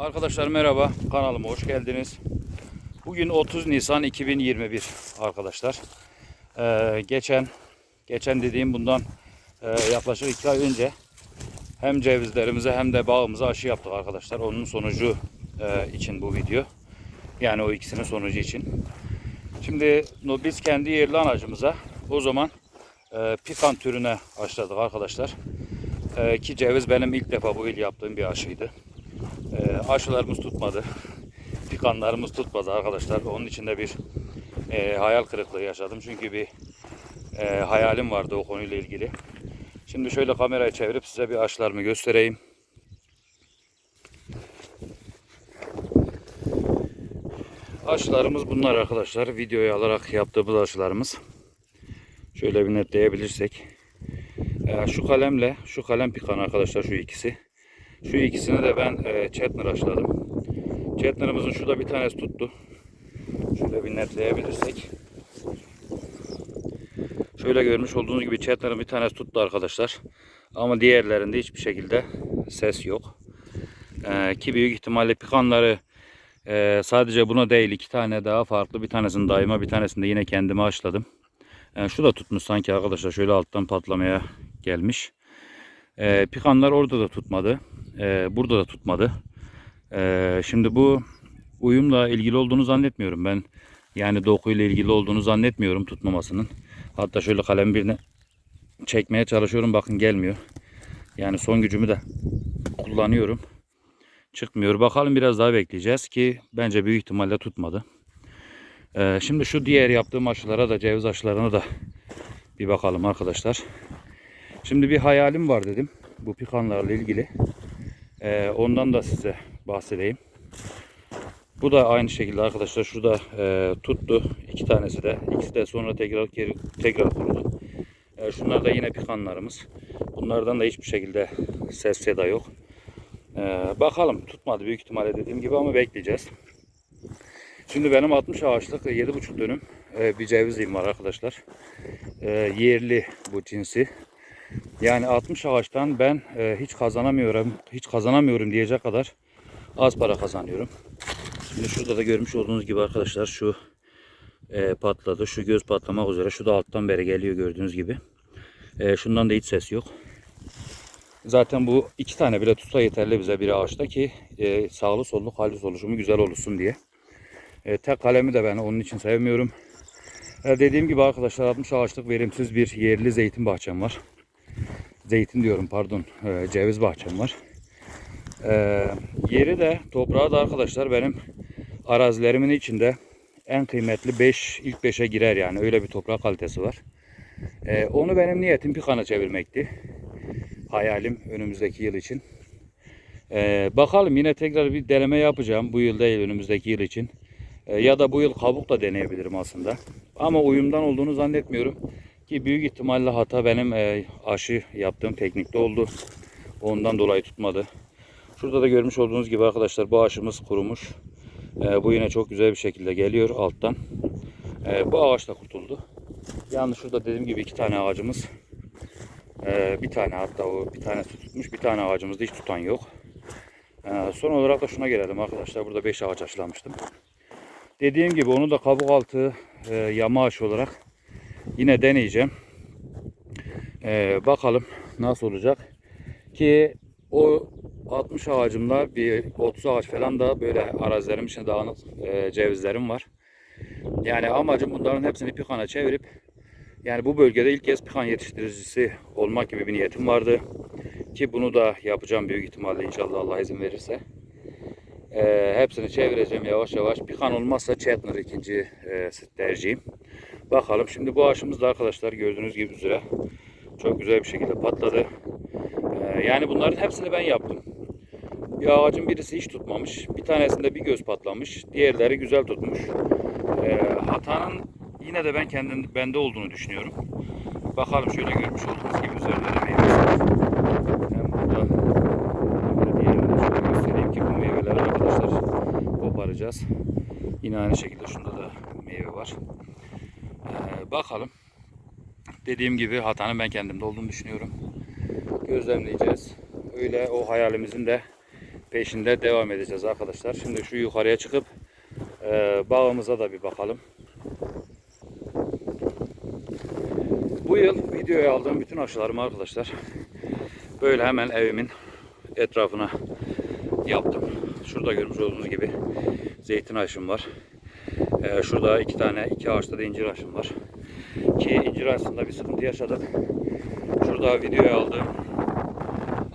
Arkadaşlar merhaba kanalıma hoş geldiniz. Bugün 30 Nisan 2021 arkadaşlar. Ee, geçen geçen dediğim bundan e, yaklaşık 2 ay önce hem cevizlerimize hem de bağımıza aşı yaptık arkadaşlar. Onun sonucu e, için bu video. Yani o ikisinin sonucu için. Şimdi biz kendi yerli anacımıza o zaman e, pikan türüne aşıladık arkadaşlar. E, ki ceviz benim ilk defa bu yıl yaptığım bir aşıydı. E, aşılarımız tutmadı. Pikanlarımız tutmadı arkadaşlar. Onun için de bir e, hayal kırıklığı yaşadım. Çünkü bir e, hayalim vardı o konuyla ilgili. Şimdi şöyle kamerayı çevirip size bir aşılarımı göstereyim. Aşılarımız bunlar arkadaşlar. Videoyu alarak yaptığımız aşılarımız. Şöyle bir netleyebilirsek. Ee, şu kalemle, şu kalem pikan arkadaşlar şu ikisi. Şu ikisini de ben e, Chetner aşıladım. Chetner'ımızın şurada bir tanesi tuttu. Şöyle bir netleyebilirsek. Şöyle görmüş olduğunuz gibi Chetner'ın bir tanesi tuttu arkadaşlar. Ama diğerlerinde hiçbir şekilde ses yok. Ee, ki büyük ihtimalle pikanları e, sadece buna değil iki tane daha farklı. Bir tanesini daima bir tanesini de yine kendime aşıladım. Yani şu da tutmuş sanki arkadaşlar şöyle alttan patlamaya gelmiş. Ee, pikanlar orada da tutmadı. Ee, burada da tutmadı. Ee, şimdi bu uyumla ilgili olduğunu zannetmiyorum ben. Yani dokuyla ilgili olduğunu zannetmiyorum tutmamasının. Hatta şöyle kalem birine çekmeye çalışıyorum. Bakın gelmiyor. Yani son gücümü de kullanıyorum. Çıkmıyor. Bakalım biraz daha bekleyeceğiz ki bence büyük ihtimalle tutmadı. Ee, şimdi şu diğer yaptığım aşılara da ceviz aşılarına da bir bakalım arkadaşlar. Şimdi bir hayalim var dedim bu pikanlarla ilgili. Ee, ondan da size bahsedeyim. Bu da aynı şekilde arkadaşlar şurada e, tuttu iki tanesi de. İkisi de sonra tekrar geri, tekrar kurudu. E, şunlar da yine pikanlarımız. Bunlardan da hiçbir şekilde ses seda yok. E, bakalım tutmadı büyük ihtimalle dediğim gibi ama bekleyeceğiz. Şimdi benim 60 ağaçlık 7,5 dönüm e, bir cevizliğim var arkadaşlar. E, yerli bu cinsi. Yani 60 ağaçtan ben e, hiç kazanamıyorum, hiç kazanamıyorum diyecek kadar az para kazanıyorum. Şimdi şurada da görmüş olduğunuz gibi arkadaşlar şu e, patladı. Şu göz patlamak üzere. Şu da alttan beri geliyor gördüğünüz gibi. E, şundan da hiç ses yok. Zaten bu iki tane bile tutsa yeterli bize bir ağaçta ki e, sağlı sollu kalis oluşumu güzel olsun diye. E, tek kalemi de ben onun için sevmiyorum. E, dediğim gibi arkadaşlar 60 ağaçlık verimsiz bir yerli zeytin bahçem var. Zeytin diyorum pardon e, ceviz bahçem var. E, yeri de toprağı da arkadaşlar benim arazilerimin içinde en kıymetli 5 ilk 5'e girer yani öyle bir toprak kalitesi var. E, onu benim niyetim pikana çevirmekti. Hayalim önümüzdeki yıl için. E, bakalım yine tekrar bir deneme yapacağım bu yıl değil önümüzdeki yıl için. E, ya da bu yıl kabuk da deneyebilirim aslında. Ama uyumdan olduğunu zannetmiyorum. Ki büyük ihtimalle hata benim e, aşı yaptığım teknikte oldu. Ondan dolayı tutmadı. Şurada da görmüş olduğunuz gibi arkadaşlar bu aşımız kurumuş. E, bu yine çok güzel bir şekilde geliyor alttan. E, bu ağaç da kurtuldu. Yalnız şurada dediğim gibi iki tane ağacımız. E, bir tane hatta o bir tanesi tutmuş. Bir tane ağacımızda hiç tutan yok. E, son olarak da şuna gelelim arkadaşlar. Burada 5 ağaç aşılamıştım. Dediğim gibi onu da kabuk altı e, yama aşı olarak yine deneyeceğim. E, bakalım nasıl olacak. Ki o 60 ağacımda bir 30 ağaç falan da böyle arazilerim içinde dağınık e, cevizlerim var. Yani amacım bunların hepsini pikana çevirip yani bu bölgede ilk kez pikan yetiştiricisi olmak gibi bir niyetim vardı. Ki bunu da yapacağım büyük ihtimalle inşallah Allah izin verirse. E, hepsini çevireceğim yavaş yavaş. Pikan olmazsa Chetner ikinci e, tercihim. Bakalım şimdi bu aşımız da arkadaşlar gördüğünüz gibi üzere çok güzel bir şekilde patladı. E, yani bunların hepsini ben yaptım. Bir ağacın birisi hiç tutmamış. Bir tanesinde bir göz patlamış. Diğerleri güzel tutmuş. E, hatanın yine de ben kendim bende olduğunu düşünüyorum. Bakalım şöyle görmüş olduğunuz gibi üzerinde meyvesi. Hem burada hem de diğerinde şöyle göstereyim ki bu meyveleri arkadaşlar koparacağız. Yine aynı şekilde şunda da meyve var. Ee, bakalım. Dediğim gibi hatanın ben kendimde olduğunu düşünüyorum. Gözlemleyeceğiz. Öyle o hayalimizin de peşinde devam edeceğiz arkadaşlar. Şimdi şu yukarıya çıkıp e, bağımıza da bir bakalım. Bu yıl videoya aldığım bütün aşılarımı arkadaşlar böyle hemen evimin etrafına yaptım. Şurada görmüş olduğunuz gibi zeytin aşım var. Ee, şurada iki tane, iki ağaçta da incir aşım var. Ki incir aşısında bir sıkıntı yaşadık. Şurada videoya aldığım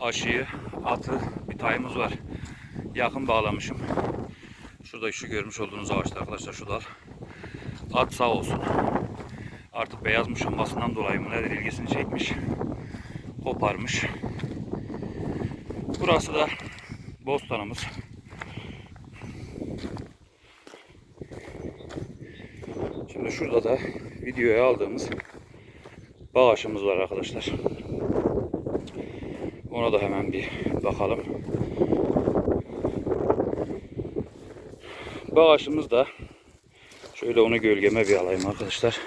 aşıyı, atı bir tayımız var. Yakın bağlamışım. Şurada şu görmüş olduğunuz ağaçta arkadaşlar şu. At sağ olsun. Artık beyaz muşambasından dolayı mı nedir ilgisini çekmiş. Koparmış. Burası da bostanımız. Şimdi şurada da videoya aldığımız bağışımız var arkadaşlar. Ona da hemen bir bakalım. Bağışımız da şöyle onu gölgeme bir alayım arkadaşlar.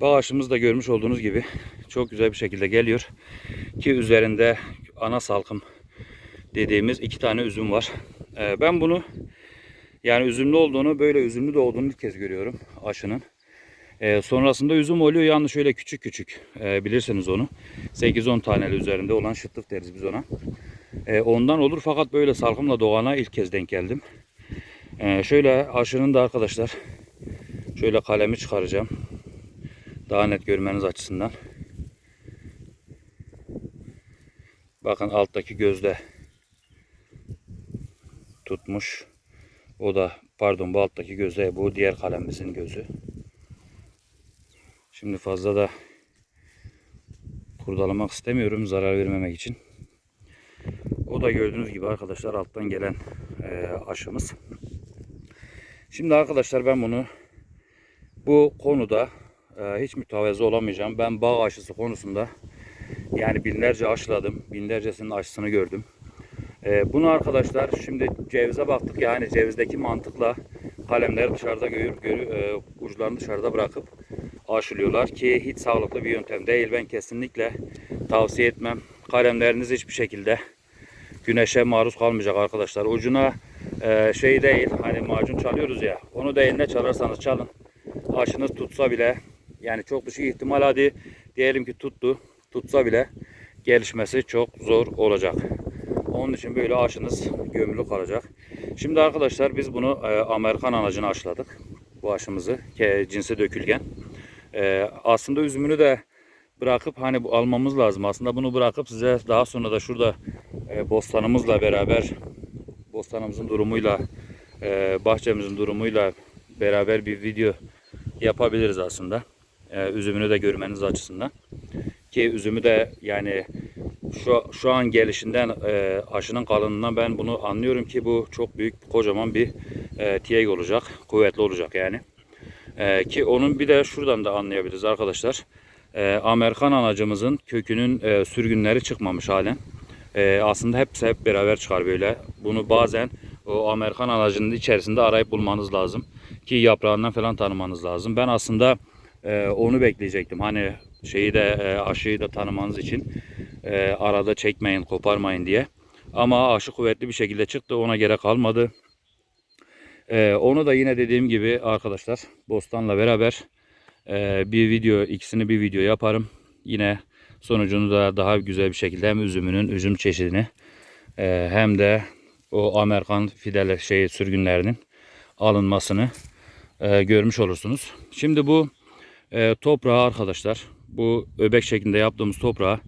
Bağışımız da görmüş olduğunuz gibi çok güzel bir şekilde geliyor. Ki üzerinde ana salkım dediğimiz iki tane üzüm var. Ee, ben bunu yani üzümlü olduğunu böyle üzümlü de olduğunu ilk kez görüyorum aşının. Ee, sonrasında üzüm oluyor yalnız şöyle küçük küçük Ee, bilirsiniz onu. 8-10 taneli üzerinde olan şıtlık deriz biz ona. Ee, ondan olur fakat böyle salkımla doğana ilk kez denk geldim. Ee, şöyle aşının da arkadaşlar şöyle kalemi çıkaracağım. Daha net görmeniz açısından. Bakın alttaki gözde tutmuş. O da pardon bu alttaki gözde bu diğer kalemimizin gözü. Şimdi fazla da kurdalamak istemiyorum zarar vermemek için. O da gördüğünüz gibi arkadaşlar alttan gelen e, aşımız. Şimdi arkadaşlar ben bunu bu konuda e, hiç mütevazı olamayacağım. Ben bağ aşısı konusunda yani binlerce aşıladım. Binlercesinin aşısını gördüm. E, bunu arkadaşlar şimdi cevize baktık yani cevizdeki mantıkla kalemleri dışarıda görür, görür e, uçlarını dışarıda bırakıp aşılıyorlar ki hiç sağlıklı bir yöntem değil. Ben kesinlikle tavsiye etmem. Kalemleriniz hiçbir şekilde güneşe maruz kalmayacak arkadaşlar. Ucuna e, şey değil hani macun çalıyoruz ya onu değil ne çalarsanız çalın. Aşınız tutsa bile yani çok düşük ihtimal hadi diyelim ki tuttu tutsa bile gelişmesi çok zor olacak. Onun için böyle aşınız gömülü kalacak. Şimdi arkadaşlar biz bunu e, Amerikan anacına aşıladık. Bu aşımızı ke, cinsi dökülgen. E, aslında üzümünü de bırakıp hani bu almamız lazım. Aslında bunu bırakıp size daha sonra da şurada e, bostanımızla beraber bostanımızın durumuyla e, bahçemizin durumuyla beraber bir video yapabiliriz aslında. E, üzümünü de görmeniz açısından. Ki üzümü de yani şu, şu an gelişinden e, aşının kalınlığından ben bunu anlıyorum ki bu çok büyük kocaman bir e, tiyeg olacak. Kuvvetli olacak yani. E, ki onun bir de şuradan da anlayabiliriz arkadaşlar. E, Amerikan anacımızın kökünün e, sürgünleri çıkmamış halen. E, aslında hepsi hep beraber çıkar böyle. Bunu bazen o Amerikan anacının içerisinde arayıp bulmanız lazım. Ki yaprağından falan tanımanız lazım. Ben aslında e, onu bekleyecektim. Hani şeyi de e, aşıyı da tanımanız için e, arada çekmeyin, koparmayın diye. Ama aşı kuvvetli bir şekilde çıktı. Ona gerek kalmadı. E, onu da yine dediğim gibi arkadaşlar Bostan'la beraber e, bir video, ikisini bir video yaparım. Yine sonucunu da daha güzel bir şekilde hem üzümünün üzüm çeşidini e, hem de o Amerikan fidele şey sürgünlerinin alınmasını e, görmüş olursunuz. Şimdi bu e, toprağı arkadaşlar bu öbek şeklinde yaptığımız toprağı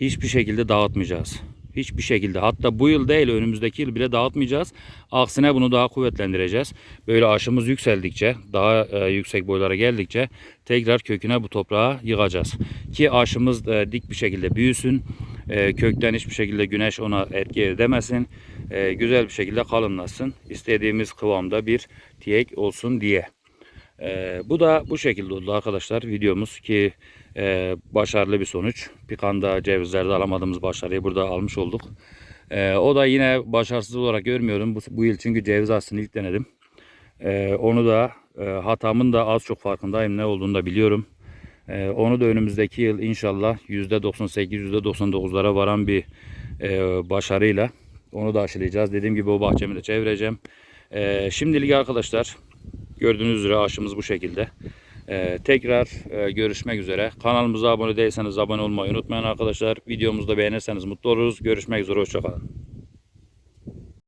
hiçbir şekilde dağıtmayacağız. Hiçbir şekilde hatta bu yıl değil önümüzdeki yıl bile dağıtmayacağız. Aksine bunu daha kuvvetlendireceğiz. Böyle aşımız yükseldikçe daha e, yüksek boylara geldikçe tekrar köküne bu toprağı yığacağız. Ki aşımız e, dik bir şekilde büyüsün. E, kökten hiçbir şekilde güneş ona etki edemesin. E, güzel bir şekilde kalınlasın. İstediğimiz kıvamda bir tiyek olsun diye. Ee, bu da bu şekilde oldu arkadaşlar videomuz ki e, başarılı bir sonuç. Pikanda cevizlerde alamadığımız başarıyı burada almış olduk. Ee, o da yine başarısız olarak görmüyorum bu, bu yıl çünkü ceviz aslında ilk denedim. Ee, onu da e, hatamın da az çok farkındayım ne olduğunu da biliyorum. Ee, onu da önümüzdeki yıl inşallah %98 %99'lara varan bir e, başarıyla Onu da aşılayacağız. Dediğim gibi o bahçemi de çevireceğim. Ee, şimdilik arkadaşlar gördüğünüz üzere aşımız bu şekilde. Ee, tekrar e, görüşmek üzere. Kanalımıza abone değilseniz abone olmayı unutmayın arkadaşlar. Videomuzu da beğenirseniz mutlu oluruz. Görüşmek üzere. Hoşçakalın.